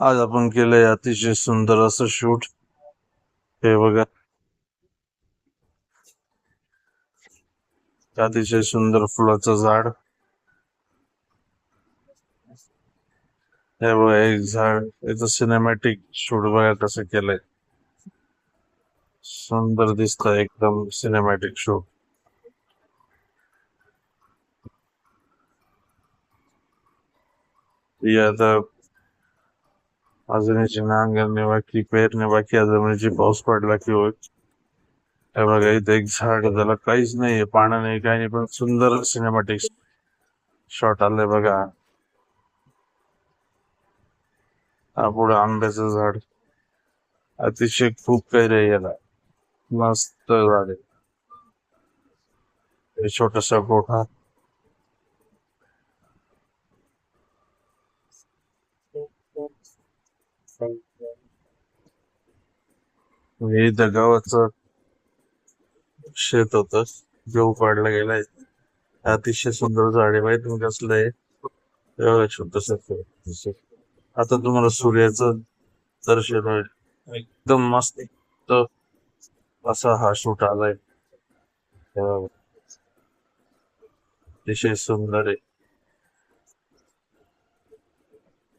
आज आपण केलंय अतिशय सुंदर असं शूट. हे बघा. अतिशय सुंदर फुलाचं झाड. हे बघा एक झाड. याचं सिनेमॅटिक शूट बघा कसं केलंय. सुंदर दिसत एकदम सिनेमॅटिक शूट. ही आता अजून नांगरणे बाकी पेरणे बाकी अजून पाऊस पडला की होईल हे बघा इथे एक झाड त्याला काहीच नाहीये पानं नाही काही नाही पण सुंदर सिनेमॅटिक शॉट आले बघा. हा पुढे आंब्याचं झाड. अतिशय खूप काही रे याला. मस्त झाड आहे. छोटासा गोठा. हे इथं शेत होत. गहू काढला गेलाय अतिशय सुंदर झाडे माहीत तुम्ही कसलं आहे? आता तुम्हाला सूर्याचं दर्शन होईल. एकदम मस्त असा हा शूट आलाय. अतिशय सुंदर आहे.